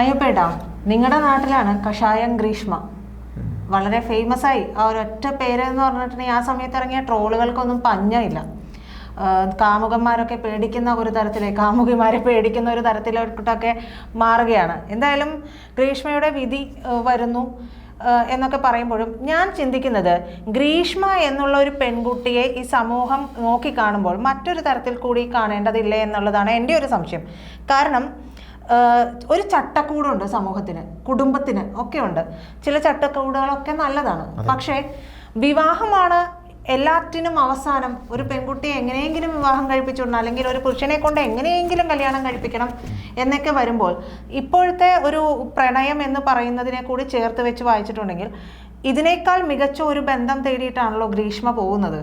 അയ്യപ്പേട്ടാ നിങ്ങളുടെ നാട്ടിലാണ് കഷായം ഗ്രീഷ്മ. വളരെ ഫേമസ് ആയി ആ ഒരൊറ്റ പേര് എന്ന് പറഞ്ഞിട്ടുണ്ടെങ്കിൽ ആ സമയത്ത് ഇറങ്ങിയ ട്രോളുകൾക്കൊന്നും പഞ്ഞയില്ല. കാമുകന്മാരൊക്കെ പേടിക്കുന്ന ഒരു തരത്തിലെ കാമുകിമാരെ പേടിക്കുന്ന ഒരു തരത്തിലോട്ടൊക്കെ മാറുകയാണ്. എന്തായാലും ഗ്രീഷ്മയുടെ വിധി വരുന്നു എന്നൊക്കെ പറയുമ്പോഴും ഞാൻ ചിന്തിക്കുന്നത് ഗ്രീഷ്മ എന്നുള്ള ഒരു പെൺകുട്ടിയെ ഈ സമൂഹം നോക്കിക്കാണുമ്പോൾ മറ്റൊരു തരത്തിൽ കൂടി കാണേണ്ടതില്ലേ എന്നുള്ളതാണ് എന്റെ ഒരു സംശയം. കാരണം ഒരു ചട്ടക്കൂടുണ്ട് സമൂഹത്തിന് കുടുംബത്തിന് ഒക്കെ ഉണ്ട് ചില ചട്ടക്കൂടുകളൊക്കെ നല്ലതാണ്. പക്ഷേ വിവാഹമാണ് എല്ലാറ്റിനും അവസാനം. ഒരു പെൺകുട്ടിയെ എങ്ങനെയെങ്കിലും വിവാഹം കഴിപ്പിച്ചുകൊണ്ട് അല്ലെങ്കിൽ ഒരു പുരുഷനെ കൊണ്ട് എങ്ങനെയെങ്കിലും കല്യാണം കഴിപ്പിക്കണം എന്നൊക്കെ വരുമ്പോൾ ഇപ്പോഴത്തെ ഒരു പ്രണയം എന്ന് പറയുന്നതിനെ കൂടി ചേർത്ത് വെച്ച് വായിച്ചിട്ടുണ്ടെങ്കിൽ ഇതിനേക്കാൾ മികച്ച ഒരു ബന്ധം തേടിയിട്ടാണല്ലോ ഗ്രീഷ്മ പോകുന്നത്.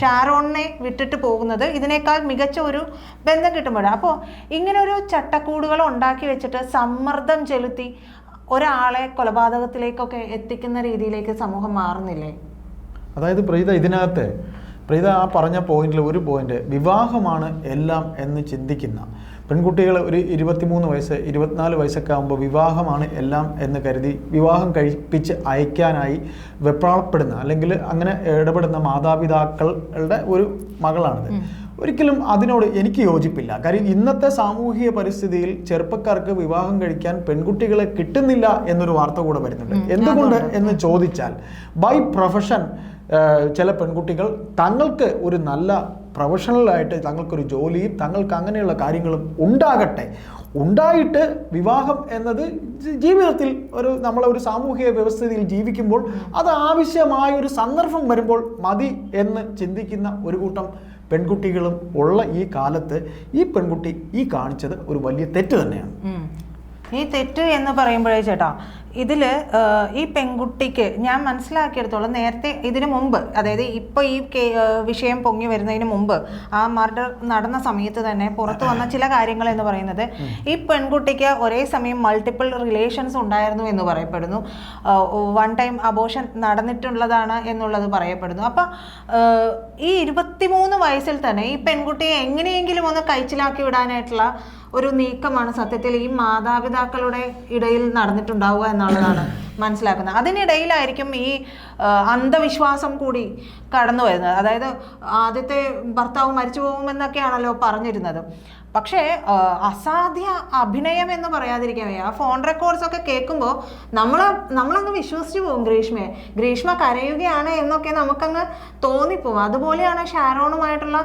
ഷാരോണിനെ വിട്ടിട്ട് പോകുന്നത് ഇതിനേക്കാൾ മികച്ച ഒരു ബന്ധം കിട്ടുമ്പോഴാണ്. അപ്പോൾ ഇങ്ങനെ ഒരു ചട്ടക്കൂടുകൾ ഉണ്ടാക്കി വെച്ചിട്ട് സമ്മർദ്ദം ചെലുത്തി ഒരാളെ കൊലപാതകത്തിലേക്കൊക്കെ എത്തിക്കുന്ന രീതിയിലേക്ക് സമൂഹം മാറുന്നില്ലേ? അതായത് പ്രീത ഇതിനകത്ത് പ്രീത ആ പറഞ്ഞ പോയിന്റിൽ ഒരു പോയിന്റ് വിവാഹമാണ് എല്ലാം എന്ന് ചിന്തിക്കുന്ന പെൺകുട്ടികൾ ഒരു ഇരുപത്തിമൂന്ന് വയസ്സ് ഇരുപത്തിനാല് വയസ്സൊക്കെ ആകുമ്പോൾ വിവാഹമാണ് എല്ലാം എന്ന് കരുതി വിവാഹം കഴിപ്പിച്ച് അയക്കാനായി വെപ്രാളപ്പെടുന്ന അല്ലെങ്കിൽ അങ്ങനെ ഇടപെടുന്ന മാതാപിതാക്കളുടെ ഒരു മകളാണിത്. ഒരിക്കലും അതിനോട് എനിക്ക് യോജിപ്പില്ല. കാര്യം ഇന്നത്തെ സാമൂഹിക പരിസ്ഥിതിയിൽ ചെറുപ്പക്കാർക്ക് വിവാഹം കഴിക്കാൻ പെൺകുട്ടികളെ കിട്ടുന്നില്ല എന്നൊരു വാർത്ത കൂടെ വരുന്നുണ്ട്. എന്തുകൊണ്ട് എന്ന് ചോദിച്ചാൽ ബൈ പ്രൊഫഷൻ ചില പെൺകുട്ടികൾ തങ്ങൾക്ക് ഒരു നല്ല പ്രൊഫഷണലായിട്ട് തങ്ങൾക്കൊരു ജോലിയും തങ്ങൾക്ക് അങ്ങനെയുള്ള കാര്യങ്ങളും ഉണ്ടാകട്ടെ. ഉണ്ടായിട്ട് വിവാഹം എന്നത് ജീവിതത്തിൽ ഒരു നമ്മളെ ഒരു സാമൂഹിക വ്യവസ്ഥയിൽ ജീവിക്കുമ്പോൾ അത് ആവശ്യമായ ഒരു സന്ദർഭം വരുമ്പോൾ മതി എന്ന് ചിന്തിക്കുന്ന ഒരു കൂട്ടം പെൺകുട്ടികളും ഉള്ള ഈ കാലത്ത് ഈ പെൺകുട്ടി ഈ കാണിച്ചത് ഒരു വലിയ തെറ്റ് തന്നെയാണ്. ഈ തെറ്റ് എന്ന് പറയുമ്പോഴേ ചേട്ടാ ഇതിൽ ഈ പെൺകുട്ടിക്ക് ഞാൻ മനസ്സിലാക്കിയെടുത്തോളം നേരത്തെ ഇതിനു മുമ്പ് അതായത് ഇപ്പോൾ ഈ വിഷയം പൊങ്ങി വരുന്നതിന് മുമ്പ് ആ മർഡർ നടന്ന സമയത്ത് തന്നെ പുറത്തു വന്ന ചില കാര്യങ്ങൾ എന്ന് പറയുന്നത് ഈ പെൺകുട്ടിക്ക് ഒരേ സമയം മൾട്ടിപ്പിൾ റിലേഷൻസ് ഉണ്ടായിരുന്നു എന്ന് പറയപ്പെടുന്നു. വൺ ടൈം അബോഷൻ നടന്നിട്ടുള്ളതാണ് എന്നുള്ളത് പറയപ്പെടുന്നു. അപ്പം ഈ ഇരുപത്തിമൂന്ന് വയസ്സിൽ തന്നെ ഈ പെൺകുട്ടിയെ എങ്ങനെയെങ്കിലും ഒന്ന് കൈച്ചിലാക്കി വിടാനായിട്ടുള്ള ഒരു നീക്കമാണ് സത്യത്തിൽ ഈ മാതാപിതാക്കളുടെ ഇടയിൽ നടന്നിട്ടുണ്ടാവുക എന്നുള്ളതാണ് മനസ്സിലാക്കുന്നത്. അതിനിടയിലായിരിക്കും ഈ അന്ധവിശ്വാസം കൂടി കടന്നു വരുന്നത്. അതായത് ആദ്യത്തെ ഭർത്താവ് മരിച്ചു പോകുമെന്നൊക്കെയാണല്ലോ പറഞ്ഞിരുന്നത്. പക്ഷേ അസാധ്യ അഭിനയം എന്ന് പറയാതിരിക്കാൻ വയ്യ ആ ഫോൺ റെക്കോർഡ്സ് ഒക്കെ കേൾക്കുമ്പോൾ നമ്മൾ നമ്മളങ്ങ് വിശ്വസിച്ച് പോകും ഗ്രീഷ്മയെ. ഗ്രീഷ്മ കരയുകയാണ് എന്നൊക്കെ നമുക്കങ്ങ് തോന്നിപ്പോവും. അതുപോലെയാണ് ഷാരോണുമായിട്ടുള്ള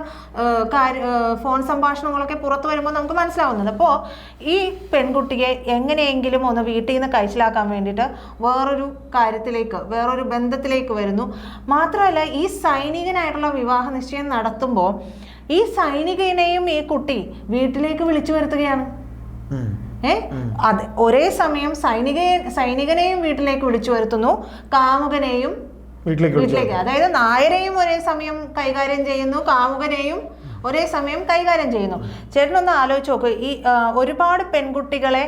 ഫോൺ സംഭാഷണങ്ങളൊക്കെ പുറത്തു വരുമ്പോൾ നമുക്ക് മനസ്സിലാവുന്നത്. അപ്പോൾ ഈ പെൺകുട്ടിയെ എങ്ങനെയെങ്കിലും ഒന്ന് വീട്ടിൽ നിന്ന് കഴിച്ചിലാക്കാൻ വേണ്ടിയിട്ട് വേറൊരു കാര്യത്തിലേക്ക് വേറൊരു ബന്ധത്തിലേക്ക് വരുന്നു. മാത്രമല്ല ഈ സൈനികനായിട്ടുള്ള വിവാഹ നിശ്ചയം നടത്തുമ്പോൾ ഈ സൈനികനെയും ഈ കുട്ടി വീട്ടിലേക്ക് വിളിച്ചു വരുത്തുകയാണ്. ഏ? അതെ ഒരേ സമയം സൈനിക സൈനികനെയും വീട്ടിലേക്ക് വിളിച്ചു വരുത്തുന്നു. കാമുകനെയും വീട്ടിലേക്ക് വീട്ടിലേക്ക്. അതായത് നായരെയും ഒരേ സമയം കൈകാര്യം ചെയ്യുന്നു. കാമുകനെയും ഒരേ സമയം കൈകാര്യം ചെയ്യുന്നു. ചേട്ടനൊന്ന് ആലോചിച്ച് നോക്ക്. ഈ ഒരുപാട് പെൺകുട്ടികളെ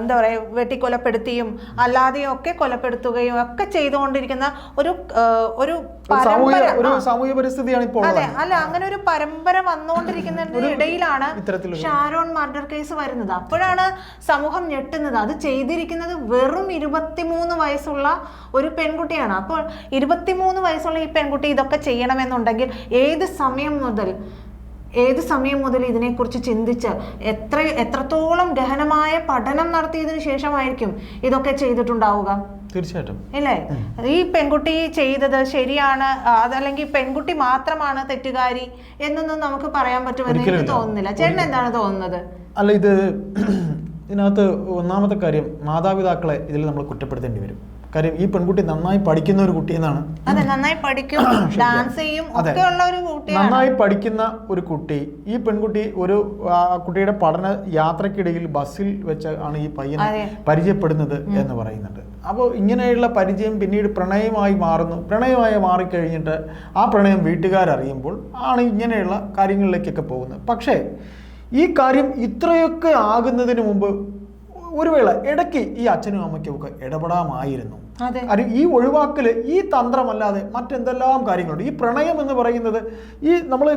എന്താ പറയുക വെട്ടിക്കൊലപ്പെടുത്തിയും അല്ലാതെയും ഒക്കെ കൊലപ്പെടുത്തുകയും ഒക്കെ ചെയ്തുകൊണ്ടിരിക്കുന്ന ഒരു ഒരു സാമൂഹിക ആ. പരിസ്ഥിതിയാണ് ഇപ്പോൾ അതെ. അല്ല അങ്ങനെ ഒരു പരമ്പര വന്നുകൊണ്ടിരിക്കുന്ന ഇടയിലാണ് ഷാരോൺ മർഡർ കേസ് വരുന്നത്. അപ്പോഴാണ് സമൂഹം ഞെട്ടുന്നത്. അത് ചെയ്തിരിക്കുന്നത് വെറും ഇരുപത്തിമൂന്ന് വയസ്സുള്ള ഒരു പെൺകുട്ടിയാണ്. അപ്പോൾ ഇരുപത്തിമൂന്ന് വയസ്സുള്ള ഈ പെൺകുട്ടി ഇതൊക്കെ ചെയ്യണമെന്നുണ്ടെങ്കിൽ ഏത് സമയം മുതൽ ഏത് സമയം മുതൽ ഇതിനെക്കുറിച്ച് ചിന്തിച്ച് എത്ര എത്രത്തോളം ഗഹനമായ പഠനം നടത്തിയതിനു ശേഷമായിരിക്കും ഇതൊക്കെ ചെയ്തിട്ടുണ്ടാവുക? തീർച്ചയായിട്ടും. ഇല്ലേ? ഈ പെൺകുട്ടി ചെയ്തത് ശരിയാണ് അതല്ലെങ്കിൽ പെൺകുട്ടി മാത്രമാണ് തെറ്റുകാരി എന്നൊന്നും നമുക്ക് പറയാൻ പറ്റുമെന്ന് എനിക്ക് തോന്നുന്നില്ല. ചേട്ടൻ എന്താണ് തോന്നുന്നത്? അല്ല ഇത് ഇതിനകത്ത് ഒന്നാമത്തെ കാര്യം മാതാപിതാക്കളെ ഇതിൽ നമ്മൾ കുറ്റപ്പെടുത്തേണ്ടി വരും. കാര്യം ഈ പെൺകുട്ടി നന്നായി പഠിക്കുന്ന ഒരു കുട്ടി എന്നാണ് അതെ നന്നായി പഠിക്കും ഡാൻസ് ചെയ്യും ഒക്കെ ഉള്ള ഒരു നന്നായി പഠിക്കുന്ന ഒരു കുട്ടി ഈ പെൺകുട്ടി ഒരു കുട്ടിയുടെ പഠന യാത്രക്കിടയിൽ ബസ്സിൽ വെച്ച് ആണ് ഈ പയ്യനെ പരിചയപ്പെടുന്നത് എന്ന് പറയുന്നുണ്ട്. അപ്പോൾ ഇങ്ങനെയുള്ള പരിചയം പിന്നീട് പ്രണയമായി മാറുന്നു. പ്രണയമായി മാറിക്കഴിഞ്ഞിട്ട് ആ പ്രണയം വീട്ടുകാർ അറിയുമ്പോൾ ആണ് ഇങ്ങനെയുള്ള കാര്യങ്ങളിലേക്കൊക്കെ പോകുന്നത്. പക്ഷേ ഈ കാര്യം ഇത്രയൊക്കെ ആകുന്നതിന് മുമ്പ് ഒരു വേള ഇടയ്ക്ക് ഈ അച്ഛനും അമ്മയ്ക്കും ഒക്കെ ഇടപെടാമായിരുന്നു. അതെ. ഈ ഒഴിവാക്കൽ ഈ തന്ത്രമല്ലാതെ മറ്റെന്തെല്ലാം കാര്യങ്ങളുണ്ട്? ഈ പ്രണയം എന്ന് പറയുന്നത് ഈ നമ്മൾ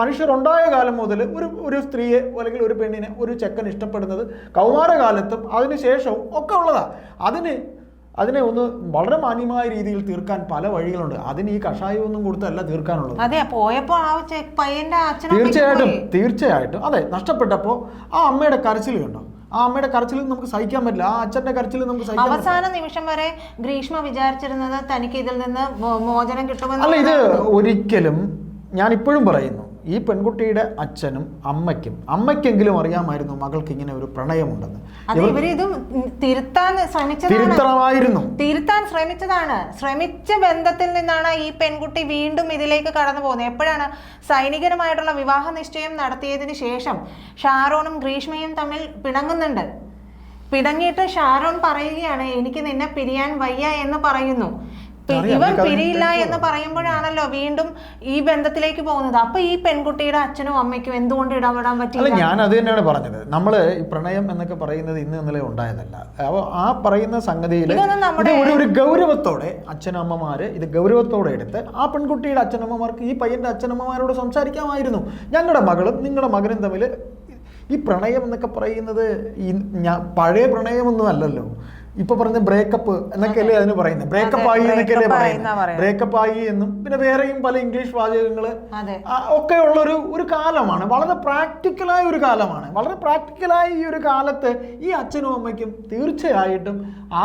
മനുഷ്യരുണ്ടായ കാലം മുതൽ ഒരു ഒരു സ്ത്രീയെ അല്ലെങ്കിൽ ഒരു പെണ്ണിനെ ഒരു ചെക്കൻ ഇഷ്ടപ്പെടുന്നത് കൗമാരകാലത്തും അതിനുശേഷവും ഒക്കെ ഉള്ളതാ. അതിന് അതിനെ ഒന്ന് വളരെ മാന്യമായ രീതിയിൽ തീർക്കാൻ പല വഴികളുണ്ട്. അതിന് ഈ കഷായം ഒന്നും കൊടുത്തല്ല തീർക്കാനുള്ളത്. അതെ പോയപ്പോ തീർച്ചയായിട്ടും തീർച്ചയായിട്ടും. അതെ നഷ്ടപ്പെട്ടപ്പോ ആ അമ്മയുടെ കരച്ചിൽ കണ്ടോ ആ അമ്മയുടെ കരച്ചിൽ നമുക്ക് സഹിക്കാൻ പറ്റില്ല. ആ അച്ഛന്റെ കരച്ചിൽ നമുക്ക് സഹിക്കാൻ അവസാന നിമിഷം വരെ ഗ്രീഷ്മ വിചാരിച്ചിരുന്നത് തനിക്ക് ഇതിൽ നിന്ന് മോചനം കിട്ടുമെന്ന് അല്ല ഇത് ഒരിക്കലും ഞാൻ ഇപ്പോഴും പറയുന്നു. ഈ പെൺകുട്ടിയുടെ അച്ഛനും അമ്മയ്ക്കും അമ്മയ്ക്കെങ്കിലും അറിയാമായിരുന്നു മകൾക്ക് ഇങ്ങനെ ഒരു പ്രണയമുണ്ടെന്ന്. തിരുത്താൻ തിരുത്താൻ ശ്രമിച്ചതാണ്. ശ്രമിച്ച ബന്ധത്തിൽ നിന്നാണ് ഈ പെൺകുട്ടി വീണ്ടും ഇതിലേക്ക് കടന്നു പോകുന്നത്. എപ്പോഴാണ് സൈനികരുമായിട്ടുള്ള വിവാഹ നിശ്ചയം നടത്തിയതിന് ശേഷം ഷാറോണും ഗ്രീഷ്മയും തമ്മിൽ പിണങ്ങുന്നുണ്ട്. പിടങ്ങിയിട്ട് ഷാരോൺ പറയുകയാണ് എനിക്ക് നിന്നെ പിരിയാൻ വയ്യ എന്ന് പറയുന്നു. ഇവൻ പിരിയില്ല എന്ന് പറയുമ്പോഴാണല്ലോ വീണ്ടും ഈ ബന്ധത്തിലേക്ക് പോകുന്നത്. അപ്പൊ ഈ പെൺകുട്ടിയുടെ അച്ഛനും അമ്മയ്ക്കും എന്തുകൊണ്ട് ഇടപെടാൻ പറ്റില്ല ഞാൻ അത് തന്നെയാണ് പറഞ്ഞത്. നമ്മൾ പ്രണയം എന്നൊക്കെ പറയുന്നത് ഇന്ന് ഇന്നലെ ഉണ്ടായതല്ല. അപ്പോൾ ആ പറയുന്ന സംഗതിയിൽ ഒരു ഒരു ഗൗരവത്തോടെ അച്ഛനമ്മമാര് ഇത് ഗൗരവത്തോടെ എടുത്ത് ആ പെൺകുട്ടിയുടെ അച്ഛനമ്മമാർക്ക് ഈ പയ്യന്റെ അച്ഛനമ്മമാരോട് സംസാരിക്കാമായിരുന്നു. ഞങ്ങളുടെ മകളും നിങ്ങളുടെ മകനും തമ്മിൽ ഈ പ്രണയം എന്നൊക്കെ പറയുന്നത് ഈ ഞാൻ പഴയ പ്രണയമൊന്നും അല്ലല്ലോ. ഇപ്പൊ പറഞ്ഞ ബ്രേക്കപ്പ് എന്നൊക്കെയല്ലേ അതിന് പറയുന്നത്? ബ്രേക്കപ്പ് ആയി എന്നൊക്കെയല്ലേ പറയുന്നത്? ബ്രേക്കപ്പ് ആയി എന്നും പിന്നെ വേറെയും പല ഇംഗ്ലീഷ് വാചകങ്ങൾ ഒക്കെ ഉള്ളൊരു ഒരു കാലമാണ്. വളരെ പ്രാക്ടിക്കലായ ഒരു കാലമാണ്. വളരെ പ്രാക്ടിക്കലായ ഈ ഒരു കാലത്ത് ഈ അച്ഛനും അമ്മയ്ക്കും തീർച്ചയായിട്ടും ആ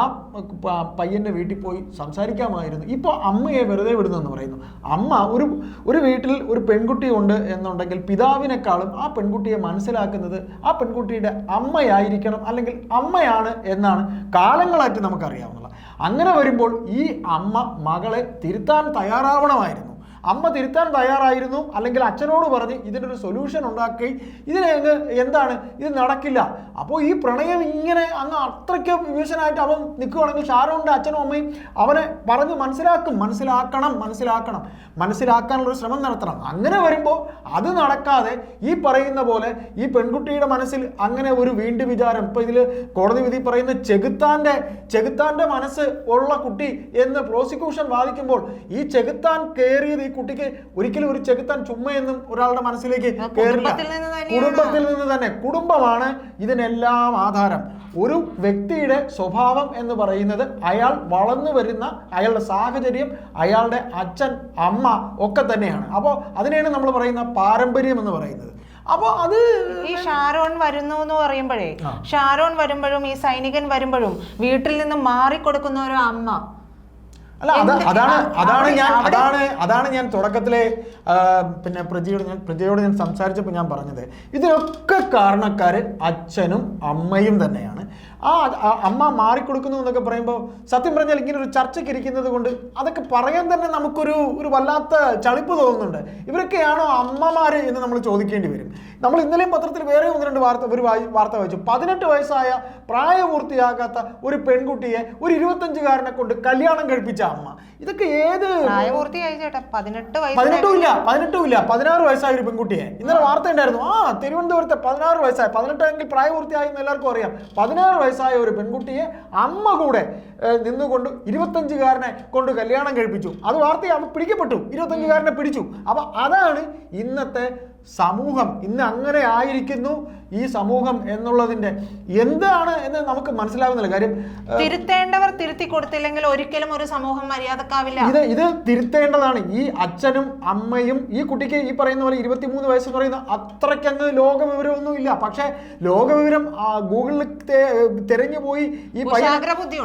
പയ്യന്റെ വീട്ടിൽ പോയി സംസാരിക്കാമായിരുന്നു. ഇപ്പോൾ അമ്മയെ വെറുതെ വിടുന്നെന്ന് പറയുന്നു. അമ്മ ഒരു ഒരു വീട്ടിൽ ഒരു പെൺകുട്ടി ഉണ്ട് എന്നുണ്ടെങ്കിൽ പിതാവിനേക്കാളും ആ പെൺകുട്ടിയെ മനസ്സിലാക്കുന്നത് ആ പെൺകുട്ടിയുടെ അമ്മയായിരിക്കണം അല്ലെങ്കിൽ അമ്മയാണ് എന്നാണ് കാലങ്ങളായിട്ട് നമുക്കറിയാവുന്നതാണ്. അങ്ങനെ വരുമ്പോൾ ഈ അമ്മ മകളെ തിരുത്താൻ തയ്യാറാവണമായിരുന്നു. അമ്മ തിരുത്താൻ തയ്യാറായിരുന്നു അല്ലെങ്കിൽ അച്ഛനോട് പറഞ്ഞ് ഇതിനൊരു സൊല്യൂഷൻ ഉണ്ടാക്കി. ഇതിനെ അങ്ങ് എന്താണ്? ഇത് നടക്കില്ല. അപ്പോൾ ഈ പ്രണയം ഇങ്ങനെ അങ്ങ് അത്രയ്ക്ക് വിവശനായിട്ട് അവൻ നിൽക്കുകയാണെങ്കിൽ ഷാരോണിന്റെ അച്ഛനും അമ്മയും അവനെ പറഞ്ഞ് മനസ്സിലാക്കും. മനസ്സിലാക്കണം മനസ്സിലാക്കണം. മനസ്സിലാക്കാനുള്ളൊരു ശ്രമം നടത്തണം. അങ്ങനെ വരുമ്പോൾ അത് നടക്കാതെ ഈ പറയുന്ന പോലെ ഈ പെൺകുട്ടിയുടെ മനസ്സിൽ അങ്ങനെ ഒരു വീണ്ടും വിചാരം ഇപ്പോൾ ഇതിൽ കോടതി വിധി പറയുന്ന ചെകുത്താന്റെ ചെകുത്താന്റെ മനസ്സ് ഉള്ള കുട്ടി എന്ന് പ്രോസിക്യൂഷൻ വാദിക്കുമ്പോൾ ഈ ചെകുത്താൻ കയറിയത് ഈ കുട്ടിക്ക് ഒരിക്കലും ഒരു ചെകുത്താൻ ചുമ്മയെന്നും ഒരാളുടെ മനസ്സിലേക്ക് കയറില്ല കുടുംബത്തിൽ നിന്ന് തന്നെയാണ്. കുടുംബത്തിൽ നിന്ന് തന്നെ. കുടുംബമാണ് ഇതിനെല്ലാം ആധാരം. ഒരു വ്യക്തിയുടെ സ്വഭാവം എന്ന് പറയുന്നത് അയാൾ വളർന്നു വരുന്ന അയാളുടെ സാഹചര്യം അയാളുടെ അച്ഛൻ അമ്മ ഒക്കെ തന്നെയാണ്. അപ്പോൾ അതിനെയാണ് നമ്മൾ പറയുന്ന പാരമ്പര്യം എന്ന് പറയുന്നത്. അപ്പോൾ അത് ഈ ഷാരോൺ വരുന്നു എന്ന് പറയുമ്പോഴേ ഷാരോൺ വരുമ്പോഴും ഈ സൈനികൻ വരുമ്പോഴും വീട്ടിൽ നിന്ന് മാറിക്കൊടുക്കുന്ന ഒരു അമ്മ അല്ല അത അതാണ് അതാണ് ഞാൻ അതാണ് അതാണ് ഞാൻ തുടക്കത്തിലെ പിന്നെ പ്രജയോട് ഞാൻ പ്രജയോട് ഞാൻ സംസാരിച്ചപ്പോൾ ഞാൻ പറഞ്ഞത്. ഇതിനൊക്കെ കാരണക്കാരൻ അച്ഛനും അമ്മയും തന്നെയാണ്. ആ ആ അമ്മ മാറിക്കൊടുക്കുന്നു എന്നൊക്കെ പറയുമ്പോൾ സത്യം പറഞ്ഞാൽ ഇങ്ങനെ ഒരു ചർച്ചയ്ക്ക് ഇരിക്കുന്നത് കൊണ്ട് അതൊക്കെ പറയാൻ തന്നെ നമുക്കൊരു ഒരു വല്ലാത്ത ചളിപ്പ് തോന്നുന്നുണ്ട്. ഇവരൊക്കെയാണോ അമ്മമാര് എന്ന് നമ്മൾ ചോദിക്കേണ്ടി വരും. നമ്മൾ ഇന്നലെയും പത്രത്തിൽ വേറെ ഒന്ന് രണ്ട് വാർത്ത ഒരു വാർത്ത വായിച്ചു. പതിനെട്ട് വയസ്സായ പ്രായപൂർത്തിയാകാത്ത ഒരു പെൺകുട്ടിയെ ഒരു ഇരുപത്തഞ്ചുകാരനെ കൊണ്ട് കല്യാണം കഴിപ്പിച്ച അമ്മ. ഇതൊക്കെ ഏത് പതിനെട്ട് ഇല്ല പതിനെട്ടും ഇല്ല പതിനാറ് വയസ്സായ ഒരു പെൺകുട്ടിയെ. ഇന്നലെ വാർത്ത ഉണ്ടായിരുന്നു. ആ തിരുവനന്തപുരത്തെ പതിനാറ് വയസ്സായ പതിനെട്ടെങ്കിൽ പ്രായപൂർത്തിയായി എന്ന് എല്ലാവർക്കും അറിയാം. പതിനാറ് വയസ്സായ ഒരു പെൺകുട്ടിയെ അമ്മ കൂടെ നിന്നുകൊണ്ട് ഇരുപത്തഞ്ചുകാരനെ കൊണ്ട് കല്യാണം കഴിപ്പിച്ചു. അത് വാർത്തയെ പിടിക്കപ്പെട്ടു. ഇരുപത്തഞ്ചുകാരനെ പിടിച്ചു. അപ്പൊ അതാണ് ഇന്നത്തെ സമൂഹം ഇന്ന് അങ്ങനെ ആയിരിക്കുന്നു. ഈ സമൂഹം എന്നുള്ളതിന്റെ എന്താണ് എന്ന് നമുക്ക് മനസ്സിലാവുന്നില്ല. കാര്യം തിരുത്തേണ്ടവർ തിരുത്തി കൊടുത്തില്ലെങ്കിൽ ഒരിക്കലും ഒരു സമൂഹം മര്യാദക്കാവില്ല. ഇത് ഇത് തിരുത്തേണ്ടതാണ്. ഈ അച്ഛനും അമ്മയും ഈ കുട്ടിക്ക് ഈ പറയുന്ന പോലെ ഇരുപത്തിമൂന്ന് വയസ്സ് പറയുന്ന അത്രയ്ക്കങ്ങ് ലോകവിവരമൊന്നും ഇല്ല പക്ഷേ ലോകവിവരം ഗൂഗിളിൽ തെരഞ്ഞു പോയി ഈ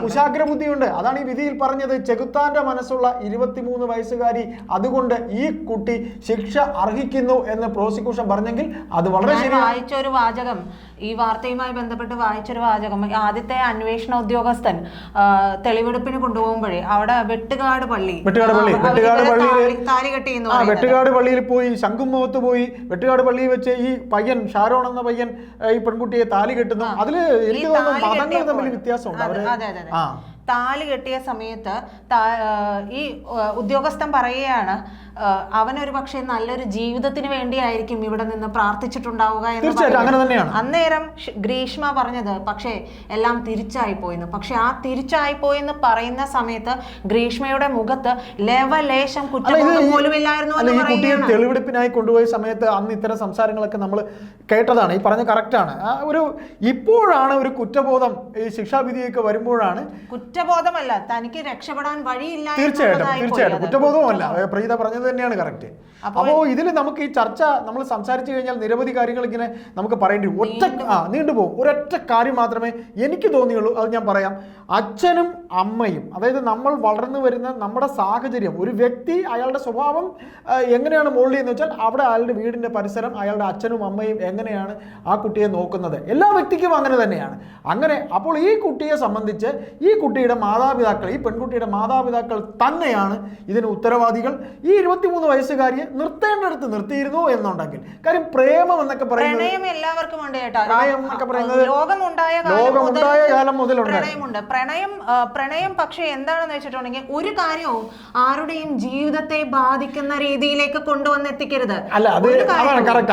കുശാഗ്ര ബുദ്ധിയുണ്ട്. അതാണ് ഈ വിധിയിൽ പറഞ്ഞത്. ചെകുത്താന്റെ മനസ്സുള്ള ഇരുപത്തിമൂന്ന് വയസ്സുകാരി അതുകൊണ്ട് ഈ കുട്ടി ശിക്ഷ അർഹിക്കുന്നു എന്ന് പ്രോസിക്യൂഷൻ പറഞ്ഞെങ്കിൽ അത് വളരെ ശരി ശരിയാണ്. വാചകം. ഈ വാർത്തയുമായി ബന്ധപ്പെട്ട് വായിച്ചൊരു വാചകം. ആദ്യത്തെ അന്വേഷണ ഉദ്യോഗസ്ഥൻ തെളിവെടുപ്പിന് കൊണ്ടുപോകുമ്പോഴേ അവിടെ വെട്ടുകാട് പള്ളി വെട്ടുകാട് പള്ളി. വെട്ടുകാട് പള്ളിയിൽ. വെട്ടുകാട് പള്ളിയിൽ പോയി ശംഖുമുഖത്ത് പോയി വെട്ടുകാട് പള്ളിയിൽ വെച്ച് ഈ പയ്യൻ ഷാരോൺ എന്ന പയ്യൻ ഈ പെൺകുട്ടിയെ താലി കെട്ടുന്നു. അതിൽ എനിക്ക് തോന്നുന്നു മതങ്ങൾ തമ്മിൽ വ്യത്യാസമുണ്ട്. അവർ. ആ. താലി കെട്ടിയ സമയത്ത് ഈ ഉദ്യോഗസ്ഥൻ പറയുകയാണ് അവനൊരു പക്ഷേ നല്ലൊരു ജീവിതത്തിന് വേണ്ടിയായിരിക്കും ഇവിടെ നിന്ന് പ്രാർത്ഥിച്ചിട്ടുണ്ടാവുക എന്ന് തീർച്ചയായിട്ടും അങ്ങനെ തന്നെയാണ്. അന്നേരം ഗ്രീഷ്മ പറഞ്ഞത് പക്ഷേ എല്ലാം തിരിച്ചായി പോയെന്ന് പക്ഷെ ആ തിരിച്ചായി പോയെന്ന് പറയുന്ന സമയത്ത് ഗ്രീഷ്മയുടെ മുഖത്ത് ലവലേശം കുറ്റബോധം തെളിവെടുപ്പിനായി കൊണ്ടുപോയ സമയത്ത് അന്ന് ഇത്തരം സംസാരങ്ങളൊക്കെ നമ്മൾ കേട്ടതാണ്. ഈ പറഞ്ഞ കറക്റ്റാണ് ആണ്. ഒരു ഇപ്പോഴാണ് ഒരു കുറ്റബോധം ഈ ശിക്ഷാവിധിയൊക്കെ വരുമ്പോഴാണ് കുറ്റബോധമല്ല തനിക്ക് രക്ഷപ്പെടാൻ വഴിയില്ല തീർച്ചയായിട്ടും തീർച്ചയായിട്ടും. കുറ്റബോധവും കുറ്റബോധവുമല്ല. പ്രീത പറഞ്ഞത് തന്നെയാണ് കറക്റ്റ് അപ്പോൾ- അപ്പോൾ ഇതിൽ നമുക്ക് ഈ ചർച്ച നമ്മൾ സംസാരിച്ചു കഴിഞ്ഞാൽ നിരവധി കാര്യങ്ങൾ ഇങ്ങനെ നമുക്ക് പറയേണ്ടി വരും. ഒറ്റ ആ നീണ്ടുപോകും ഒരൊറ്റ കാര്യം മാത്രമേ എനിക്ക് തോന്നിയുള്ളൂ അത് ഞാൻ പറയാം. അച്ഛനും അമ്മയും അതായത് നമ്മൾ വളർന്നു വരുന്ന നമ്മുടെ സാഹചര്യം ഒരു വ്യക്തി അയാളുടെ സ്വഭാവം എങ്ങനെയാണ് മോൾഡ് ചെയ്യുന്നത് വെച്ചാൽ അവിടെ അയാളുടെ വീടിന്റെ പരിസരം അയാളുടെ അച്ഛനും അമ്മയും എങ്ങനെയാണ് ആ കുട്ടിയെ നോക്കുന്നത്. എല്ലാ വ്യക്തിക്കും അങ്ങനെ തന്നെയാണ്. അങ്ങനെ അപ്പോൾ ഈ കുട്ടിയെ സംബന്ധിച്ച് ഈ കുട്ടിയുടെ മാതാപിതാക്കൾ ഈ പെൺകുട്ടിയുടെ മാതാപിതാക്കൾ തന്നെയാണ് ഇതിന് ഉത്തരവാദികൾ. ഈ ഇരുപത്തിമൂന്ന് വയസ്സുകാരിയെ നിർത്തേണ്ടടുത്ത് നിർത്തിയിരുന്നു എന്നുണ്ടെങ്കിൽ. കാര്യം പ്രേമം എന്നൊക്കെ പറയുന്നത് എല്ലാവർക്കും ലോകമുണ്ടായ കാലം മുതൽ പ്രണയമുണ്ട്. പ്രണയം പ്രണയം പക്ഷെ എന്താണെന്ന് വെച്ചിട്ടുണ്ടെങ്കിൽ ഒരു കാര്യവും ആരുടെയും ജീവിതത്തെ ബാധിക്കുന്ന രീതിയിലേക്ക് കൊണ്ടുവന്നെത്തിക്കരുത്. അല്ല അത്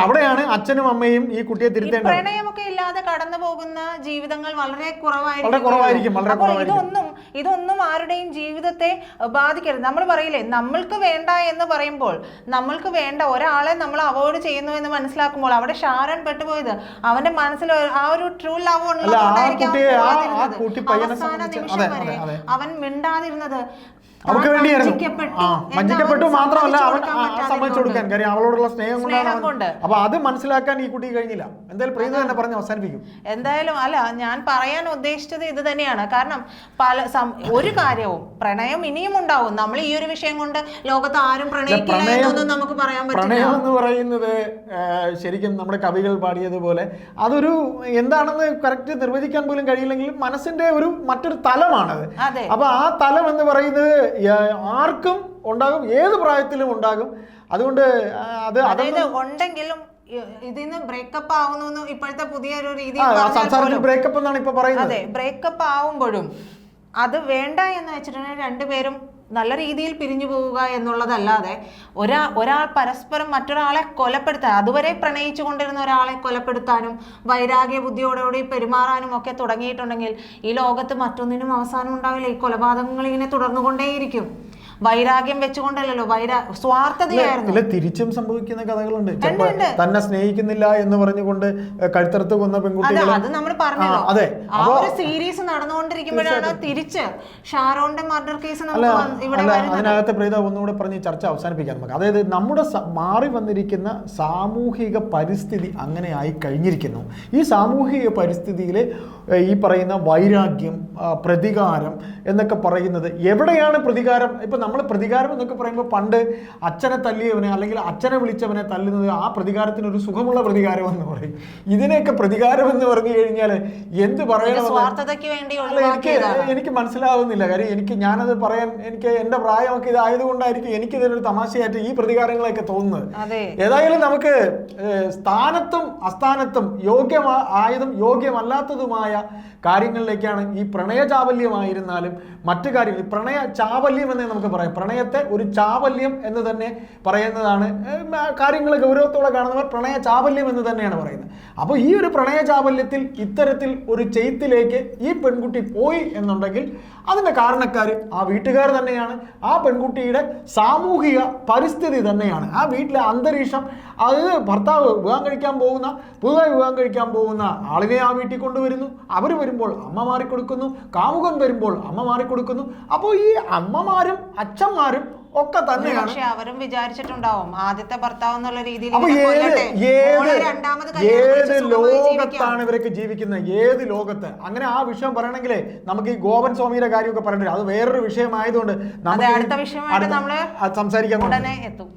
അവിടെയാണ് അച്ഛനും അമ്മയും ഈ കുട്ടിയെ തിരുത്തേണ്ടത്. പ്രണയമൊക്കെ ഇല്ലാതെ കടന്നു പോകുന്ന ജീവിതങ്ങൾ വളരെ കുറവായിരിക്കും. അപ്പോൾ ഇതൊന്നും ഇതൊന്നും ആരുടെയും ജീവിതത്തെ ബാധിക്കരുത്. നമ്മൾ പറയില്ലേ നമ്മൾക്ക് വേണ്ട എന്ന് പറയുമ്പോൾ നമ്മൾക്ക് വേണ്ട ഒരാളെ നമ്മൾ അവോയ്ഡ് ചെയ്യുന്നു എന്ന് മനസ്സിലാക്കുമ്പോൾ അവിടെ ഷാരൻ പെട്ടുപോയത്. അവന്റെ മനസ്സിൽ ആ ഒരു ട്രൂ ലവ് അവസാന നിമിഷം വരെ അതെ. അവൻ മിണ്ടാതിരുന്നത് അവർക്ക് താൻ വേണ്ടിയായിരുന്നു. ആ വഞ്ചിക്കപ്പെട്ടു മാത്രമല്ല അവൻ സമ്മതിച്ചു കൊടുക്കാൻ കാര്യം അവളോടുള്ള സ്നേഹം കൊണ്ടാണ് അപ്പൊ അത് മനസ്സിലാക്കാൻ ഈ കുട്ടി കഴിഞ്ഞില്ല. എന്തായാലും പ്രീത തന്നെ പറഞ്ഞ് അവസാനിപ്പിക്കും. എന്തായാലും അല്ല ഞാൻ പറയാൻ ഉദ്ദേശിച്ചത് ഇത് തന്നെയാണ്. കാരണം പല ഒരു കാര്യവും പ്രണയം ഇനിയും ഉണ്ടാവും. നമ്മൾ ഈ ഒരു വിഷയം കൊണ്ട് ലോകത്ത് ആരും പ്രണയിക്കില്ല എന്നൊന്നും നമുക്ക് പറയാൻ പറ്റില്ല. പ്രണയം എന്ന് പറയുന്നത് ശരിക്കും നമ്മുടെ കവികൾ പാടിയതുപോലെ അതൊരു എന്താണെന്ന് കറക്റ്റ് നിർവചിക്കാൻ പോലും കഴിയില്ലെങ്കിലും മനസ്സിന്റെ ഒരു മറ്റൊരു തലമാണത്. അപ്പൊ ആ തലം എന്ന് പറയുന്നത് ആർക്കും ഉണ്ടാകും ഏത് പ്രായത്തിലും ഉണ്ടാകും. അതുകൊണ്ട് അത് അതായത് ഉണ്ടെങ്കിലും ഇതിന്ന് ബ്രേക്കപ്പ് ആവുന്നു ഇപ്പോഴത്തെ പുതിയൊരു രീതി ബ്രേക്കപ്പ് എന്നാണ് ഇപ്പൊ പറയുന്നത്. അതെ ബ്രേക്കപ്പ് ആവുമ്പോഴും അത് വേണ്ട എന്ന് വെച്ചിട്ടുണ്ടെങ്കിൽ രണ്ടുപേരും നല്ല രീതിയിൽ പിരിഞ്ഞു പോവുക എന്നുള്ളതല്ലാതെ ഒരാ ഒരാൾ പരസ്പരം മറ്റൊരാളെ കൊലപ്പെടുത്താൻ അതുവരെ പ്രണയിച്ചു കൊണ്ടിരുന്ന ഒരാളെ കൊലപ്പെടുത്താനും വൈരാഗ്യ ബുദ്ധിയോടുകൂടി പെരുമാറാനും ഒക്കെ തുടങ്ങിയിട്ടുണ്ടെങ്കിൽ ഈ ലോകത്ത് മറ്റൊന്നിനും അവസാനം ഉണ്ടാവില്ല. ഈ കൊലപാതകങ്ങൾ ഇങ്ങനെ തുടർന്നുകൊണ്ടേയിരിക്കും. വൈരാഗ്യം വെച്ചുകൊണ്ടല്ലോ വൈരാ സ്വാർത്ഥതയായിരുന്നു. തിരിച്ചും സംഭവിക്കുന്ന കഥകളുണ്ട്. തന്നെ സ്നേഹിക്കുന്നില്ല എന്ന് പറഞ്ഞുകൊണ്ട് കഴുത്തറുത്ത് കൊന്ന പെൺകുട്ടികൾ അത് നമ്മൾ പറഞ്ഞല്ലോ. അതെ. ആ ഒരു സീരീസ് നടന്നുകൊണ്ടിരിക്കുമ്പോഴാണ് തിരിച്ച് ഷാറോന്റെ മർഡർ കേസ് അതിനകത്ത് പ്രീത ഒന്നുകൂടെ പറഞ്ഞ് ചർച്ച അവസാനിപ്പിക്കാം നമുക്ക്. അതായത് നമ്മുടെ മാറി വന്നിരിക്കുന്ന സാമൂഹിക പരിസ്ഥിതി അങ്ങനെ ആയി കഴിഞ്ഞിരിക്കുന്നു. ഈ സാമൂഹിക പരിസ്ഥിതിയിൽ ഈ പറയുന്ന വൈരാഗ്യം പ്രതികാരം എന്നൊക്കെ പറയുന്നത് എവിടെയാണ് പ്രതികാരം? ഇപ്പം നമ്മൾ പ്രതികാരം എന്നൊക്കെ പറയുമ്പോൾ പണ്ട് അച്ഛനെ തല്ലിയവനെ അല്ലെങ്കിൽ അച്ഛനെ വിളിച്ചവനെ തല്ലുന്നത് ആ പ്രതികാരത്തിന് ഒരു സുഖമുള്ള പ്രതികാരം എന്ന് പറയും. ഇതിനെയൊക്കെ പ്രതികാരം എന്ന് പറഞ്ഞു കഴിഞ്ഞാൽ എന്ത് ഇത് പറയണമെന്ന് എനിക്ക് എനിക്ക് മനസ്സിലാവുന്നില്ല. കാര്യം എനിക്ക് ഞാനത് പറയാൻ എനിക്ക് എന്റെ പ്രായമൊക്കെ ഇതായതുകൊണ്ടായിരിക്കും ഇതിനൊരു തമാശയായിട്ട് ഈ പ്രതികാരങ്ങളൊക്കെ തോന്നുന്നത്. ഏതായാലും നമുക്ക് സ്ഥാനത്തും അസ്ഥാനത്തും യോഗ്യമാ ആയതും യോഗ്യമല്ലാത്തതുമായ കാര്യങ്ങളിലേക്കാണ് ഈ പ്രണയ ചാബല്യമായിരുന്നാലും മറ്റു കാര്യങ്ങൾ. പ്രണയ ചാവല്യം എന്നേ നമുക്ക് പറയാം. പ്രണയത്തെ ഒരു ചാവല്യം എന്ന് തന്നെ പറയുന്നതാണ് കാര്യങ്ങൾ ഗൗരവത്തോടെ കാണുന്നവർ പ്രണയ ചാവല്യം എന്ന് തന്നെയാണ് പറയുന്നത്. അപ്പോൾ ഈ ഒരു പ്രണയ ചാവല്യത്തിൽ ഇത്തരത്തിൽ ഒരു ചെയ്ത്തിലേക്ക് ഈ പെൺകുട്ടി പോയി എന്നുണ്ടെങ്കിൽ അതിന്റെ കാരണക്കാർ ആ വീട്ടുകാർ തന്നെയാണ്. ആ പെൺകുട്ടിയുടെ സാമൂഹിക പരിസ്ഥിതി തന്നെയാണ്. ആ വീട്ടിലെ അന്തരീക്ഷം അത് ഭർത്താവ് വിവാഹം കഴിക്കാൻ പോകുന്ന പുതുതായി വിവാഹം കഴിക്കാൻ പോകുന്ന ആളിനെ ആ വീട്ടിൽ കൊണ്ടുവരുന്നു. അവർ വരുമ്പോൾ അമ്മ മാറിക്കൊടുക്കുന്നു. കാമുകൻ വരുമ്പോൾ അമ്മ മാറിക്കൊടുക്കുന്നു അപ്പോൾ ഈ അമ്മമാരും അച്ഛന്മാരും ഒക്കെ തന്നെയാണ് പക്ഷെ അവരും വിചാരിച്ചിട്ടുണ്ടാവും ആദ്യത്തെ ഭർത്താവ് എന്നുള്ള രീതിയിൽ ഏത്. ലോകത്താണ് ഇവരൊക്കെ ജീവിക്കുന്നത് ഏത് ലോകത്ത്? അങ്ങനെ ആ വിഷയം പറയണമെങ്കിലേ നമുക്ക് ഈ ഗോപൻ സ്വാമിയുടെ കാര്യമൊക്കെ പറയണ്ടേ അത് വേറൊരു വിഷയമായതുകൊണ്ട് നമ്മൾ സംസാരിക്കാൻ ഉടനെ എത്തും.